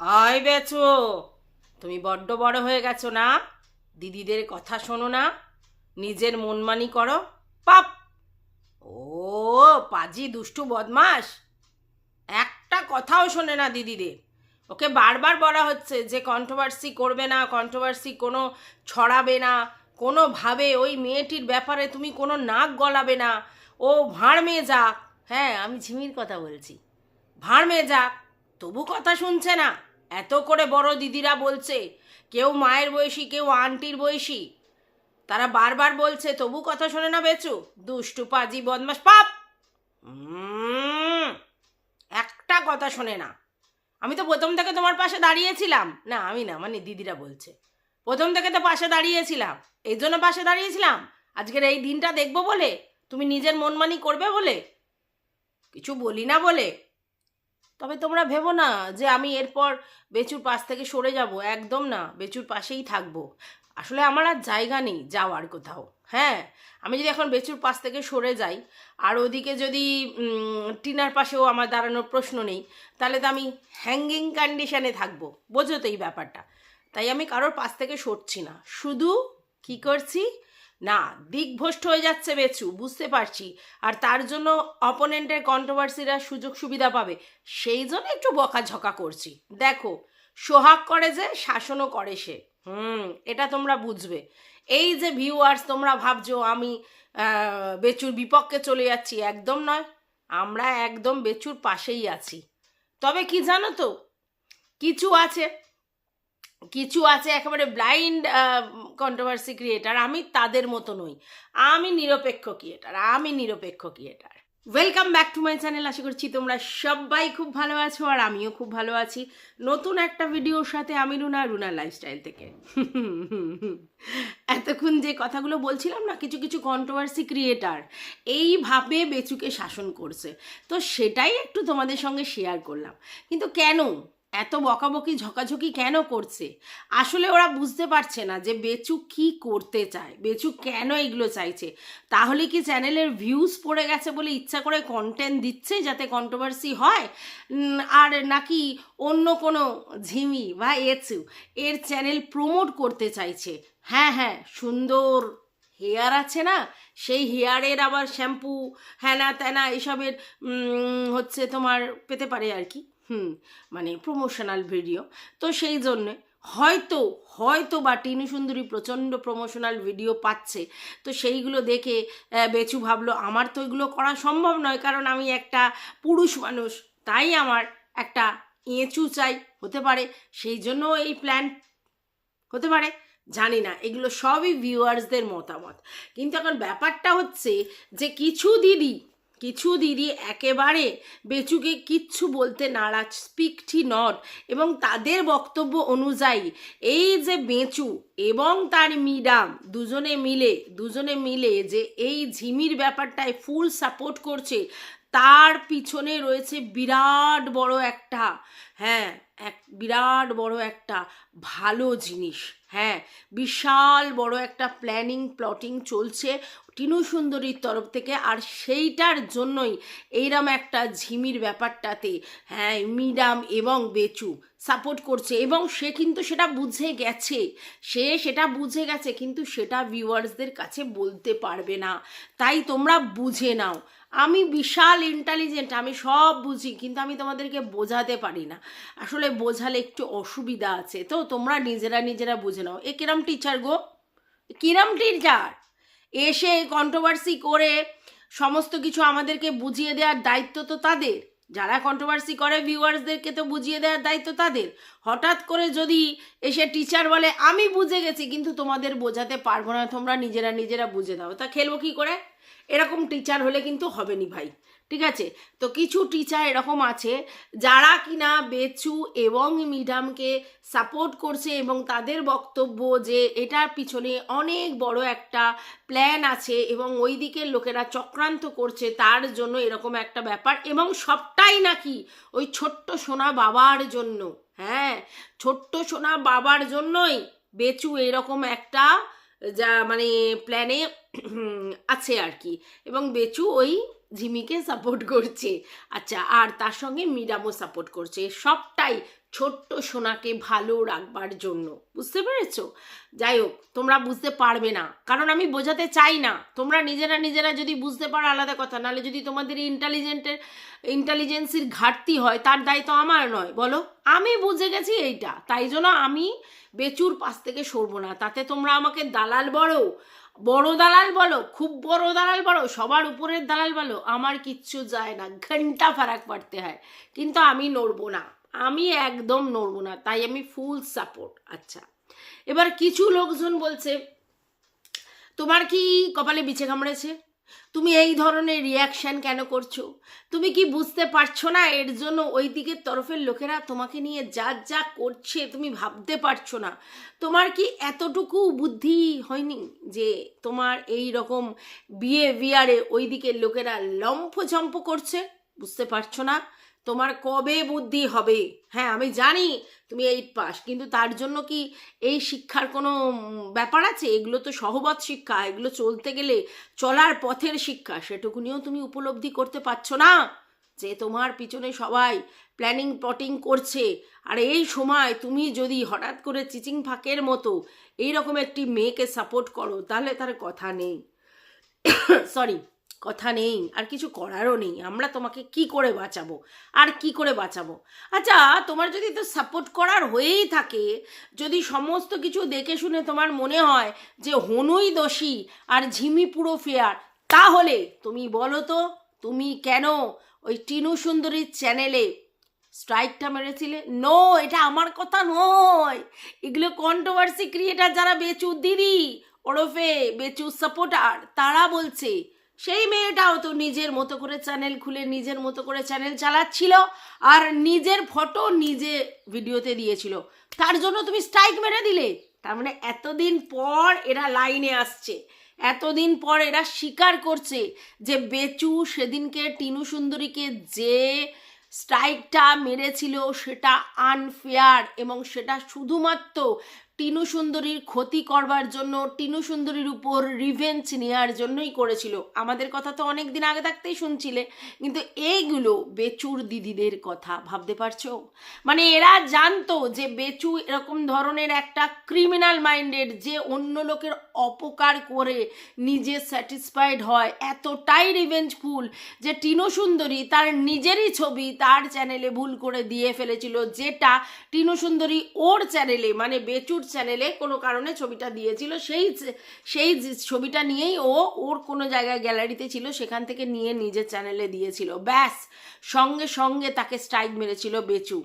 আয় বেচো। তুমি বড্ড বড় হয়ে গেছো না? দিদিদের কথা শোনো না। নিজের মনমানি করো। পাপ। ও, পাজি দুষ্টু বদমাস একটা কথাও শোনে না দিদিদের ওকে বারবার বলা হচ্ছে যে কন্ট্রোভার্সি করবে না কন্ট্রোভার্সি কোনো ছড়াবে না। কোনোভাবে ওই মেয়েটির ব্যাপারে তুমি কোনো নাক গলাবে না। ও ভাঁড় মেয়ে যাক। হ্যাঁ আমি ঝিমির কথা বলছি। ভাঁড় মেয়ে যাক, তবু কথা শুনছে না। এত করে বড় দিদিরা বলছে, কেউ মায়ের বয়সী, কেউ আন্টির বয়সী। তারা বারবার বলছে, তবু কথা শোনে না বেচু, দুষ্টু পাজি বদমাস পাপ! একটা কথা শোনে না। আমি তো প্রথম থেকে তোমার পাশে দাঁড়িয়েছিলাম। না, আমি না মানে দিদিরা বলছে। প্রথম থেকে তো পাশে দাঁড়িয়েছিলাম। এই জন্য পাশে দাঁড়িয়েছিলাম। আজকের এই দিনটা দেখব বলে? তুমি নিজের মনমানি করবে বলে? কিছু বলি না বলে? তবে তোমরা ভেবো না যে আমি এরপর বেচুর পাশ থেকে সরে যাব, একদম না। বেচুর পাশেই থাকব। আসলে আমার আর জায়গা নেই যাওয়ার কোথাও হ্যাঁ? আমি যদি এখন বেচুর পাশ থেকে সরে যাই, আর ওদিকে যদি টিনার পাশেও আমার দাঁড়ানোর প্রশ্ন নেই, তাহলে তো আমি হ্যাঙ্গিং কন্ডিশনে থাকব। বোঝো তো এই ব্যাপারটা। তাই আমি কারোর পাশ থেকে সরছি না। শুধু কি করছি? না দিকভ্রষ্ট হয়ে যাচ্ছে বেচু, বুঝতে পারছি। আর তার জন্য অপোনেন্টের কন্ট্রোভার্সিরা সুযোগ সুবিধা পাবে। সেই জন্য একটু বকাঝকা করছি। দেখো, সোহাগ করে যে, শাসনও করে সে। হুম, এটা তোমরা বুঝবে। এই যে ভিউয়ার্স তোমরা ভাবছ আমি বেচুর বিপক্ষে চলে যাচ্ছি, একদম নয়। আমরা একদম বেচুর পাশেই আছি। তবে কি জানো তো, কিছু আছে। কিছু আছে একেবারে ব্লাইন্ড কন্ট্রোভার্সি ক্রিয়েটার আমি তাদের মতো নই। আমি নিরপেক্ষ ক্রিয়েটার আমি নিরপেক্ষ creator welcome back to my channel আশা করছি তোমরা সবাই খুব ভালো আছো আর আমিও খুব ভালো আছি। নতুন একটা ভিডিওর সাথে আমি রুনা রুনা লাইফস্টাইল থেকে। এতক্ষণ যে কথাগুলো বলছিলাম না, কিছু কিছু কন্ট্রোভার্সি ক্রিয়েটার এইভাবে বেচুকে শাসন করছে। তো সেটাই একটু তোমাদের সঙ্গে শেয়ার করলাম। কিন্তু কেন? এত বকাবকি, ঝকাঝকি কেন করছে? আসলে ওরা বুঝতে পারছে না যে বেচু কি করতে চায়। বেচু কেন এগুলো চাইছে? তাহলে কি চ্যানেলের ভিউজ পড়ে গেছে বলে ইচ্ছা করে কন্টেন্ট দিচ্ছে যাতে কন্ট্রোভার্সি হয়? আর নাকি অন্য কোনো ঝিমি বা এচু এর চ্যানেল প্রমোট করতে চাইছে? হ্যাঁ হ্যাঁ সুন্দর হেয়ার আছে না? সেই হেয়ারের আবার শ্যাম্পু হ্যানা ত্যানা এসবের হচ্ছে তোমার পেতে পারে আর কি। হুম মানে প্রমোশনাল ভিডিও তো সেই জন্যে হয়তো হয়তো বা টিনু সুন্দরী প্রচণ্ড প্রমোশনাল ভিডিও পাচ্ছে। তো সেইগুলো দেখে বেচু ভাবলো, আমার তো এগুলো করা সম্ভব নয়, কারণ আমি একটা পুরুষ মানুষ। তাই আমার একটা এঁচু চাই। হতে পারে, সেই জন্য এই প্ল্যান হতে পারে, জানি না। এগুলো সবই ভিউয়ার্সদের মতামত। কিন্তু এখন ব্যাপারটা হচ্ছে যে কিছু দিদি কিছু দিদি একেবারে বেচুকে কিচ্ছু বলতে নারাজ স্পিক টি নট এবং তাদের বক্তব্য অনুযায়ী এই যে বেঁচু এবং তার মিডাম দুজনে মিলে দুজনে মিলে যে এই ঝিমির ব্যাপারটায় ফুল সাপোর্ট করছে, তার পিছনে রয়েছে বিরাট বড় একটা হ্যাঁ এক, বিরাট বড় একটা ভালো জিনিস। হ্যাঁ বিশাল বড় একটা প্ল্যানিং প্লটিং চলছে টিনু সুন্দরীর তরফ থেকে আর সেইটার জন্যই এইরম একটা ঝিমির ব্যাপারটাতে হ্যাঁ মিডাম এবং বেচু সাপোর্ট করছে এবং সে কিন্তু সেটা বুঝে গেছে, সে সেটা বুঝে গেছে কিন্তু সেটা ভিউয়ার্সদের কাছে বলতে পারবে না। তাই তোমরা বুঝে নাও। আমি বিশাল ইন্টেলিজেন্ট আমি সব বুঝি, কিন্তু আমি তোমাদেরকে বোঝাতে পারি না। আসলে বোঝালে একটু অসুবিধা আছে। তো তোমরা নিজেরা নিজেরা বুঝে নাও। এ কিরম টিচার গো? কিরম টিচার এসে কন্ট্রোভার্সি করে সমস্ত কিছু আমাদেরকে বুঝিয়ে দেওয়ার দায়িত্ব তো তাদের। যারা কন্ট্রোভার্সি করে ভিউয়ার্সদেরকে তো বুঝিয়ে দেওয়ার দায়িত্ব তাদের। হঠাৎ করে যদি এসে টিচার বলে, আমি বুঝে গেছি, কিন্তু তোমাদের বোঝাতে পারব না, তোমরা নিজেরা নিজেরা বুঝে দাও। তা খেলব কি করে? এরকম টিচার হলে কিন্তু হবে নি ভাই, ঠিক আছে? তো কিছু টিচার এরকম আছে, যারা কিনা বেচু এবং মিডামকে সাপোর্ট করছে এবং তাদের বক্তব্য যে এটার পিছনে অনেক বড় একটা প্ল্যান আছে এবং ওই দিকের লোকেরা চক্রান্ত করছে তার জন্য এরকম একটা ব্যাপার এবং সবটাই নাকি ওই ছোট্ট সোনা বাবার জন্য হ্যাঁ? ছোট্ট সোনা বাবার জন্যই বেচু এরকম একটা যা মানে প্ল্যানে আছে আর কি। এবং বেচু ওই ঝিমিকে সাপোর্ট করছে। আচ্ছা আর তার সঙ্গে মিরামও সাপোর্ট করছে। সবটাই ছোট্ট সোনাকে ভালো রাখবার জন্য। বুঝতে পেরেছ? যাই হোক, তোমরা বুঝতে পারবে না। কারণ আমি বোঝাতে চাই না। তোমরা নিজেরা নিজেরা যদি বুঝতে পারো, আলাদা কথা। নাহলে যদি তোমাদের ইন্টেলিজেন্টের ইন্টেলিজেন্সির ঘাটতি হয়, তার দায়িত্ব আমার নয়। বলো? আমি বুঝে গেছি এইটা। তাই জন্য আমি বেচুর পাশ থেকে সরবো না। তাতে তোমরা আমাকে দালাল বলো বড় দালাল বলো, খুব বড় দালাল বলো, সবার উপরের দালাল বলো, আমার কিচ্ছু যায় না, ঘণ্টা ফারাক পাড়তে হয়। কিন্তু আমি নড়বো না, আমি একদম নড়বো না, তাই আমি ফুল সাপোর্ট আচ্ছা। এবার কিছু লোকজন বলছে, তোমার কি কপালে বিছে কামড়েছে? তুমি এই ধরনের রিয়াকশান কেন করছ? তুমি কি বুঝতে পারছ না এর জন্য ওই দিকের তরফের লোকেরা তোমাকে নিয়ে যা যা করছে তুমি ভাবতে পারছ না? তোমার কি এতটুকু বুদ্ধি হয়নি যে তোমার এই রকম বিহেভিয়ারে ওই দিকের লোকেরা লম্ফঝম্প করছে? বুঝতে পারছ না? তোমার কবে বুদ্ধি হবে? হ্যাঁ আমি জানি তুমি এইট পাস কিন্তু তার জন্য কি এই শিক্ষার কোনো ব্যাপার আছে? এগুলো তো সহবত শিক্ষা, এগুলো চলতে গেলে চলার পথের শিক্ষা, সেটুকুনিও তুমি উপলব্ধি করতে পারছ না? যে তোমার পিছনে সবাই প্ল্যানিং প্লটিং করছে, আর এই সময় তুমি যদি হঠাৎ করে চিচিং ফাঁকের মতো এইরকম একটি মেয়েকে সাপোর্ট করো, তাহলে তার কথা নেই। সরি কথা নেই, আর কিছু করারও নেই। আমরা তোমাকে কি করে বাঁচাবো? আর কি করে বাঁচাবো? আচ্ছা তোমার যদি তো সাপোর্ট করার হয়েই থাকে, যদি সমস্ত কিছু দেখে শুনে তোমার মনে হয় যে হনুই দোষী আর ঝিমি পুরো ফেয়ার তাহলে তুমি বলো তো, তুমি কেন ওই টিনু সুন্দরীর চ্যানেলে স্ট্রাইকটা মেরেছিলে? নো এটা আমার কথা নয়। এগুলো কন্ট্রোভার্সি ক্রিয়েটার যারা বেচু দিদি ওরফে, বেচু সাপোর্টার তারা বলছে সেই মেয়েটাও তো নিজের মতো করে চ্যানেল খুলে, নিজের মতো করে চ্যানেল চালাচ্ছিল আর নিজের ফটো নিজে ভিডিওতে দিয়েছিল। তার জন্য তুমি স্ট্রাইক মেরে দিলে। তার মানে এতদিন পর এরা লাইনে আসছে। এতদিন পর এরা স্বীকার করছে যে বেচু সেদিনকে, টিনু সুন্দরীকে যে স্ট্রাইকটা মেরেছিল সেটা আনফেয়ার এবং সেটা শুধুমাত্র টিনু সুন্দরীর ক্ষতি করবার জন্য, টিনু সুন্দরীর উপর রিভেঞ্চ নেওয়ার জন্যই করেছিল। আমাদের কথা তো অনেক দিন আগে থাকতেই শুনছিলে, কিন্তু এইগুলো বেচুর দিদিদের কথা, ভাবতে পারছ? মানে এরা জানতো যে বেচু এরকম ধরনের একটা ক্রিমিনাল মাইন্ডেড যে অন্য লোকের অপকার করে নিজে স্যাটিসফাইড হয়, এতটাই রিভেঞ্জফুল যে টিনু সুন্দরী তার নিজেরই ছবি তার চ্যানেলে ভুল করে দিয়ে ফেলেছিল, যেটা টিনু সুন্দরী ওর চ্যানেলে মানে বেচুর চ্যানেলে কোনো কারণে ছবিটা দিয়েছিল, সেই সেই ছবিটা নিয়েই ও, ওর কোনো জায়গায় গ্যালারিতে ছিল, সেখান থেকে নিয়ে নিজের চ্যানেলে দিয়েছিল। ব্যাস, সঙ্গে সঙ্গে তাকে স্ট্রাইক মেরেছিল বেচু।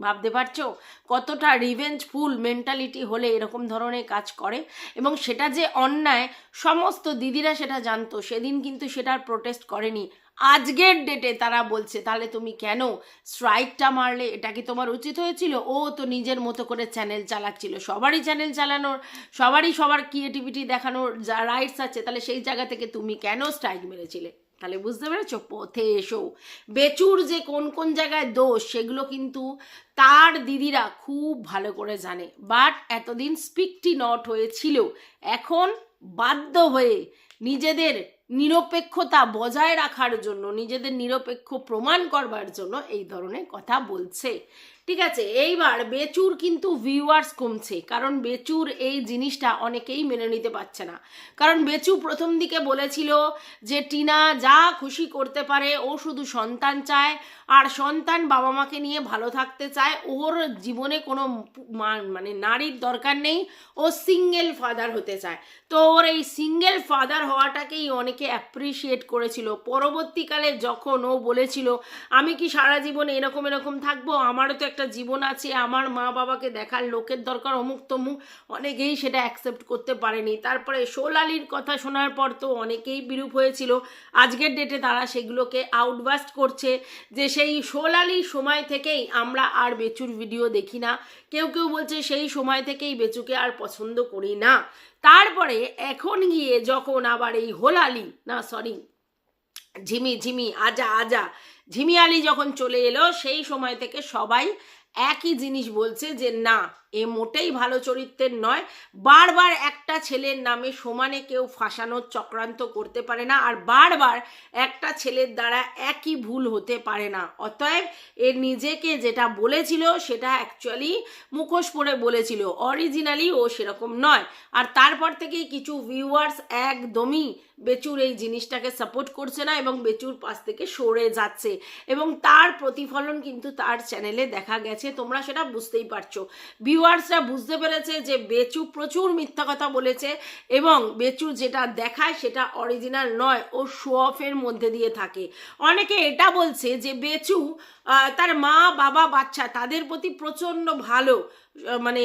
ভাবতে পারছ? কতটা রিভেঞ্জফুল মেন্টালিটি হলে এরকম ধরনের কাজ করে। এবং সেটা যে অন্যায়, সমস্ত দিদিরা সেটা জানতো। সেদিন কিন্তু সেটার প্রোটেস্ট করেনি। আজকের ডেটে তারা বলছে, তাহলে তুমি কেন স্ট্রাইকটা মারলে? এটা কি তোমার উচিত হয়েছিল? ও তো নিজের মতো করে চ্যানেল চালাচ্ছিল। সবারই চ্যানেল চালানোর, সবারই সবার ক্রিয়েটিভিটি দেখানোর যা রাইটস আছে, তাহলে সেই জায়গা থেকে তুমি কেন স্ট্রাইক মেরেছিলে? তাহলে বুঝতে পেরেছ? পথে এসো। বেচুর যে কোন কোন জায়গায় দোষ, সেগুলো কিন্তু তার দিদিরা খুব ভালো করে জানে। বাট এতদিন স্পিকটি নট হয়েছিল। এখন বাধ্য হয়ে নিজেদের নিরপেক্ষতা বজায় রাখার জন্য নিজেদের নিরপেক্ষ প্রমাণ করবার জন্য এই ধরনের কথা বলছে। ঠিক আছে, এইবার বেচুর কিন্তু ভিউয়ার্স কমছে, কারণ বেচুর এই জিনিসটা অনেকেই মেনে নিতে পারছে না। কারণ বেচু প্রথম দিকে বলেছিল যে, টিনা যা খুশি করতে পারে, ও শুধু সন্তান চায়, আর সন্তান বাবা মাকে নিয়ে ভালো থাকতে চায়, ওর জীবনে কোনো মানে নারীর দরকার নেই, ও সিঙ্গেল ফাদার হতে চায়। তো ওর এই সিঙ্গেল ফাদার হওয়াটাকেই অনেকে অ্যাপ্রিসিয়েট করেছিল। পরবর্তীকালে যখন ও বলেছিল, আমি কি সারা জীবন এরকম এরকম থাকব? আমারও তো একটা জীবন আছে, আমার মা বাবাকে দেখার লোকের দরকার, অমুক তমুক, অনেকেই সেটা অ্যাকসেপ্ট করতে পারেনি। তারপরে সোলালির কথা শোনার পর তো অনেকেই বিরূপ হয়েছিল। আজকের ডেটে তারা সেগুলোকে আউটবাস্ট করছে, যে সেই সোলালির সময় থেকেই আমরা আর বেচুর ভিডিও দেখি না। কেউ কেউ বলছে সেই সময় থেকেই বেচুকে আর পছন্দ করি না। তারপরে এখন গিয়ে যখন আবার এই হোলালি, না সরি ঝিমি ঝিমি, আজা আজা ঝিমি আলি যখন চলে এলো সেই সময় থেকে সবাই একই জিনিস বলছে যে না এ মোটেই ভালো চরিত্রের নয়। বারবার একটা ছেলের নামে সমানে কেউ ফাঁসানোর চক্রান্ত করতে পারে না আর বারবার একটা ছেলের দ্বারা একই ভুল হতে পারে না। অতএব এর নিজেকে যেটা বলেছিল সেটা অ্যাকচুয়ালি মুখোশ পরে বলেছিল। অরিজিনালি ও সেরকম নয়। আর তারপর থেকেই কিছু ভিউয়ার্স একদমই বেচুর এই জিনিসটাকে সাপোর্ট করছে না এবং বেচুর পাশ থেকে সরে যাচ্ছে। এবং তার প্রতিফলন কিন্তু তার চ্যানেলে দেখা গেছে। তোমরা সেটা বুঝতেই পারছ। ভিউয়ার্সরা বুঝতে পেরেছে যে বেচু প্রচুর মিথ্যা কথা বলেছে এবং বেচু যেটা দেখায় সেটা অরিজিনাল নয় ও শো অফের মধ্যে দিয়ে থাকে। অনেকে এটা বলছে যে বেচু তার মা, বাবা, বাচ্চা তাদের প্রতি প্রচণ্ড ভালো মানে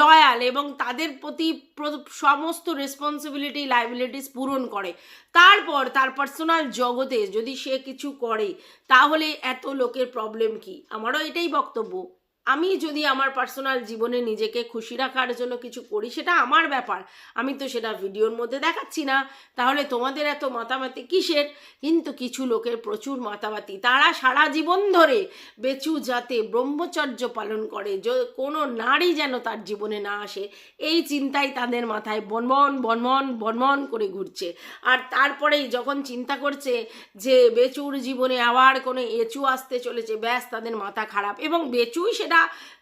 লয়াল এবং তাদের প্রতি সমস্ত রেসপন্সিবিলিটি লাইবিলিটিস পূরণ করে। তারপর তার পার্সোনাল জগতে যদি সে কিছু করে, তাহলে এত লোকের প্রবলেম কি? আমারও এটাই বক্তব্য। আমি যদি আমার পার্সোনাল জীবনে নিজেকে খুশি রাখার জন্য কিছু করি, সেটা আমার ব্যাপার। আমি তো সেটা ভিডিওর মধ্যে দেখাচ্ছি না। তাহলে তোমাদের এত মাতামাতি কিসের? কিন্তু কিছু লোকের প্রচুর মাতামাতি। তারা সারা জীবন ধরে বেচু যাতে ব্রহ্মচর্য পালন করে। কোনো নারী যেন তার জীবনে না আসে, এই চিন্তাই তাদের মাথায় বনবন বনমন বনমন করে ঘুরছে। আর তারপরেই যখন চিন্তা করছে যে বেচুর জীবনে আবার কোনো এচু আসতে চলেছে, ব্যাস তাদের মাথা খারাপ। এবং বেচুই সেটা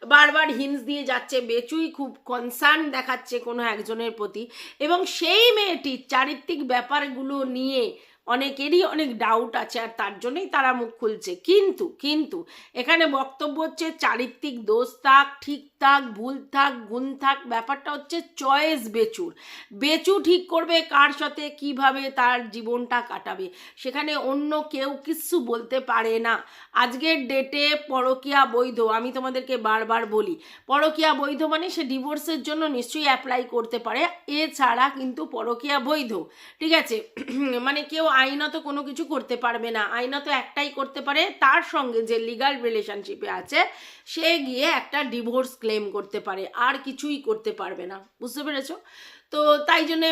বারবার হিন্স দিয়ে যাচ্ছে, বেচুই খুব কনসার্ন দেখাচ্ছে কোনো একজনের প্রতি। এবং সেই মেয়েটি চারিত্রিক ব্যাপারগুলো নিয়ে অনেকেরই অনেক ডাউট আছে আর তার জন্যই তারা মুখ খুলছে। কিন্তু কিন্তু এখানে বক্তব্য হচ্ছে চারিত্রিক দোষ তাক, ঠিক থাক, ভুল থাক, গুণ থাক, ব্যাপারটা হচ্ছে চয়েস বেচুর। বেচু ঠিক করবে কার সাথে, কীভাবে তার জীবনটা কাটাবে, সেখানে অন্য কেউ কিচ্ছু বলতে পারে না। আজকের ডেটে পরকিয়া বৈধ, আমি তোমাদেরকে বারবার বলি, পরকিয়া বৈধ মানে সে ডিভোর্সের জন্য নিশ্চয়ই অ্যাপ্লাই করতে পারে, এছাড়া কিন্তু পরকিয়া বৈধ, ঠিক আছে? মানে কেউ আইনত কোনো কিছু করতে পারবে না, আইনত একটাই করতে পারে, তার সঙ্গে যে লিগাল রিলেশনশিপে আছে, সে গিয়ে একটা ডিভোর্স ক্লেম করতে পারে, আর কিছুই করতে পারবে না। বুঝতে পেরেছ? তো তাই জন্যে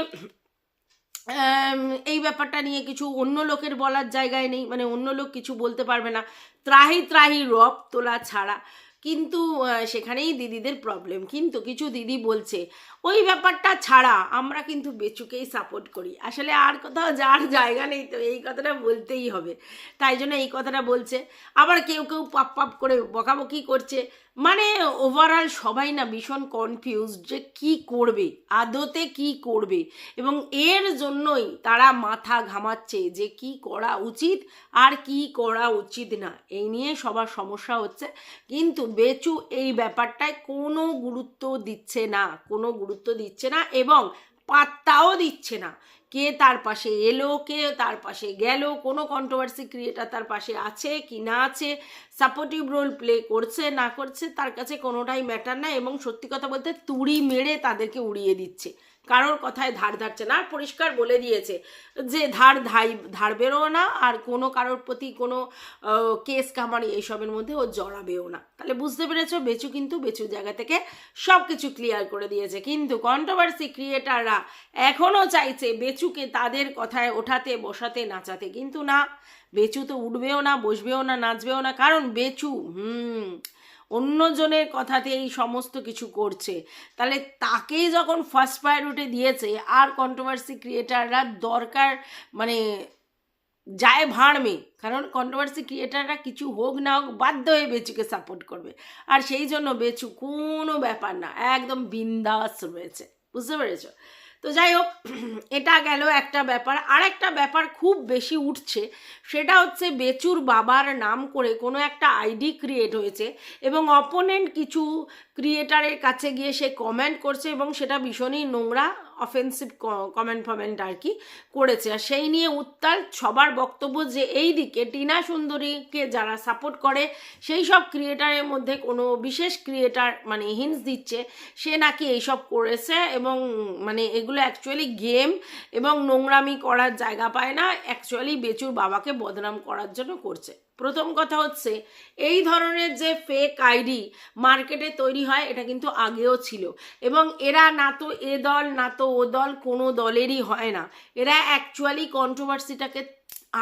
এই ব্যাপারটা নিয়ে কিছু অন্য লোকের বলার জায়গায় নেই মানে অন্য লোক কিছু বলতে পারবে না। ত্রাহি ত্রাহি রব তোলা ছাড়া। কিন্তু সেখানেই দিদিদের প্রবলেম কিন্তু কিছু দিদি বলছে, ওই ব্যাপারটা ছাড়া আমরা কিন্তু বেচুকেই সাপোর্ট করি। আসলে আর কোথাও যার জায়গা নেই তো, এই কথাটা বলতেই হবে। তাই জন্য এই কথাটা বলছে। আবার কেউ কেউ পাপ পাপ করে বকাবকি করছে। মানে ওভারঅল সবাই না ভীষণ কনফিউজ যে কি করবে, আদতে কি করবে এবং এর জন্যই তারা মাথা ঘামাচ্ছে যে কি করা উচিত আর কি করা উচিত না। এই নিয়ে সবার সমস্যা হচ্ছে। কিন্তু বেচু এই ব্যাপারটায় কোনো গুরুত্ব দিচ্ছে না, কোনো গুরুত্ব দিচ্ছে না এবং পাত্তাও দিচ্ছে না। কে তার পাশে এলো, কে তার পাশে গেল, কোনো কন্ট্রোভার্সি ক্রিয়েটার তার পাশে আছে কি না আছে সাপোর্টিভ রোল প্লে করছে, না করছে, তার কাছে কোনোটাই ম্যাটার না এবং সত্যি কথা বলতে তুড়ি মেরে তাদেরকে উড়িয়ে দিচ্ছে। কারোর কথায় ধার ধারছে না, আর পরিষ্কার বলে দিয়েছে যে ধার ধাই ধারবেও না, আর কোনো কারোর প্রতি কোনো কেস কামারি এইসবের মধ্যে ও জড়াবেও না। তাহলে বুঝতে পেরেছ, বেচু কিন্তু বেচু জায়গা থেকে সব কিছু ক্লিয়ার করে দিয়েছে। কিন্তু কন্ট্রোভার্সি ক্রিয়েটাররা এখনও চাইছে বেচুকে তাদের কথায় ওঠাতে, বসাতে, নাচাতে। কিন্তু না, বেচু তো উঠবেও না, বসবেও না, নাচবেও না। কারণ বেচু, হুম অন্যজনের কথাতে এই সমস্ত কিছু করছে। তাহলে তাকেই যখন ফার্স্ট প্রায়োরিটি দিয়েছে, আর কন্ট্রোভার্সি ক্রিয়েটাররা দরকার মানে যায় ভাঁড়মে কারণ কন্ট্রোভার্সি ক্রিয়েটাররা কিছু হোক না হোক বাধ্য হয়ে বেচুকে সাপোর্ট করবে। আর সেই জন্য বেচু কোনো ব্যাপার না, একদম বিন্দাস রয়েছে। বুঝতে পেরেছ? তো যাই হোক এটা গেল একটা ব্যাপার। আর একটা ব্যাপার খুব বেশি উঠছে, সেটা হচ্ছে বেচুর বাবার নাম করে কোনো একটা আইডি ক্রিয়েট হয়েছে এবং অপোনেন্ট কিছু ক্রিয়েটারের কাছে গিয়ে সে কমেন্ট করছে এবং সেটা ভীষণই নোংরা অফেন্সিভ কমেন্ট ফমেন্ট আর কি করেছে। আর সেই নিয়ে উত্তাল সবার বক্তব্য যে এই দিকে টিনা সুন্দরীকে যারা সাপোর্ট করে, সেই সব ক্রিয়েটারের মধ্যে কোনো বিশেষ ক্রিয়েটার মানে হিন্স দিচ্ছে, সে নাকি এইসব করেছে এবং মানে এগুলো অ্যাকচুয়ালি গেম এবং নোংরামি করার জায়গা পায় না অ্যাকচুয়ালি বেচুর বাবাকে বদনাম করার জন্য করছে। প্রথম কথা হচ্ছে, এই ধরনের যে ফেক আইডি মার্কেটে তৈরি হয়, এটা কিন্তু আগেও ছিল। এবং এরা না তো এ দল, না তো ও দল কোনো দলেরই হয় না। এরা অ্যাকচুয়ালি কন্ট্রোভার্সিটাকে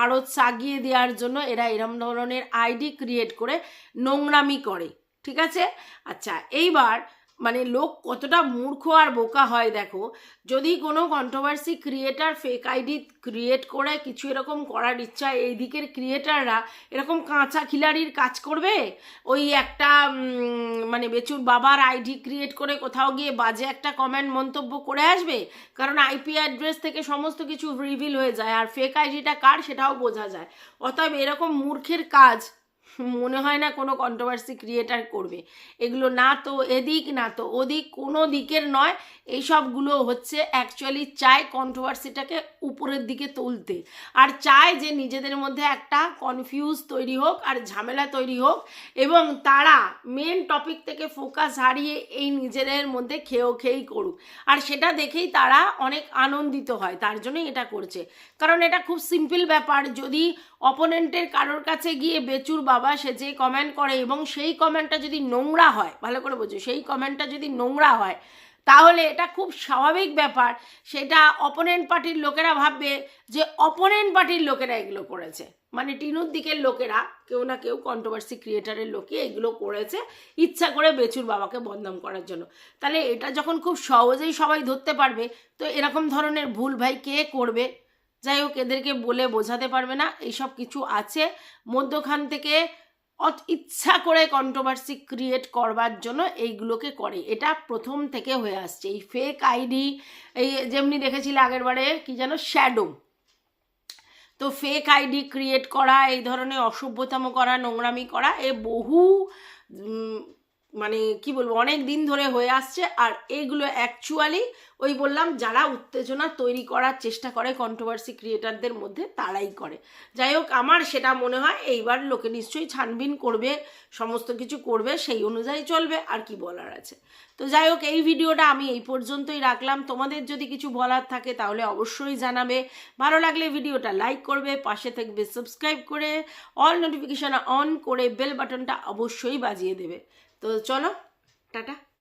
আরও চাগিয়ে দেওয়ার জন্য এরা এরম ধরনের আইডি ক্রিয়েট করে নোংরামি করে। ঠিক আছে? আচ্ছা এইবার মানে লোক কতটা মূর্খ আর বোকা হয় দেখো। যদি কোনো controversy creator fake ID create করে, কিছু এরকম করার ইচ্ছা এই দিকের ক্রিয়েটাররা এরকম কাঁচা খিলাড়ির কাজ করবে? ওই একটা মানে বেচুর বাবার আইডি ক্রিয়েট করে কোথাও গিয়ে বাজে একটা কমেন্ট মন্তব্য করে আসবে? কারণ আইপি অ্যাড্রেস থেকে সমস্ত কিছু রিভিল হয়ে যায়, আর ফেক আইডিটা কার সেটাও বোঝা যায়। অতএব এরকম মূর্খের কাজ মনে হয় না কোনো কন্ট্রোভার্সি ক্রিয়েটার করবে। এগুলো না তো এদিক, না তো ওদিক, কোনো দিকের নয়। এইসবগুলো হচ্ছে অ্যাকচুয়ালি চায় কন্ট্রোভার্সিটাকে উপরের দিকে তুলতে। আর চায় যে নিজেদের মধ্যে একটা কনফিউজ তৈরি হোক আর ঝামেলা তৈরি হোক এবং তারা মেন টপিক থেকে ফোকাস হারিয়ে এই নিজেদের মধ্যে খেয়েও খেয়েই করুক। আর সেটা দেখেই তারা অনেক আনন্দিত হয়, তার জন্যই এটা করছে। কারণ এটা খুব সিম্পল ব্যাপার, যদি অপোনেন্টের কারোর কাছে গিয়ে বেচুর বাবা সে যে কমেন্ট করে এবং সেই কমেন্টটা যদি নোংরা হয়, ভালো করে বোঝো, সেই কমেন্টটা যদি নোংরা হয় তাহলে এটা খুব স্বাভাবিক ব্যাপার। সেটা অপোনেন্ট পার্টির লোকেরা ভাববে যে অপোনেন্ট পার্টির লোকেরা এগুলো করেছে। মানে টিনুর দিকের লোকেরা, কেউ না কেউ কন্ট্রোভার্সি ক্রিয়েটারের লোকে এগুলো করেছে ইচ্ছা করে বেচুর বাবাকে বদনাম করার জন্য। তাহলে এটা যখন খুব সহজেই সবাই ধরতে পারবে, তো এরকম ধরনের ভুল ভাই কে করবে? যাই হোক, এদেরকে বলে বোঝাতে পারবে না। এইসব কিছু আছে। মধ্যখান থেকে ইচ্ছা করে কন্ট্রোভার্সি ক্রিয়েট করবার জন্য এইগুলোকে করে। এটা প্রথম থেকে হয়ে আসছে। এই ফেক আইডি এই যেমনি দেখেছিলে আগেরবারে কি যেন? শ্যাডো তো ফেক আইডি ক্রিয়েট করা, এই ধরনের অসভ্যতম করা, নোংরামি করা, এ বহু মানে কি বলব, অনেক দিন ধরে হয়ে আসছে। আর এইগুলো অ্যাকচুয়ালি ওই বললাম, যারা উত্তেজনা তৈরি করার চেষ্টা করে কন্ট্রোভার্সি ক্রিয়েটারদের মধ্যে, তারাই করে। যাই হোক, আমার সেটা মনে হয়, এইবার লোকে নিশ্চয়ই ছানবিন করবে, সমস্ত কিছু করবে, সেই অনুযায়ী চলবে, আর কি বলার আছে। তো যাই হোক, এই ভিডিওটা আমি এই পর্যন্তই রাখলাম। তোমাদের যদি কিছু বলার থাকে, তাহলে অবশ্যই জানাবে। ভালো লাগলে ভিডিওটা লাইক করবে, পাশে থাকবে সাবস্ক্রাইব করে অল নোটিফিকেশান অন করে বেল বাটনটা অবশ্যই বাজিয়ে দেবে। তো চলো টাটা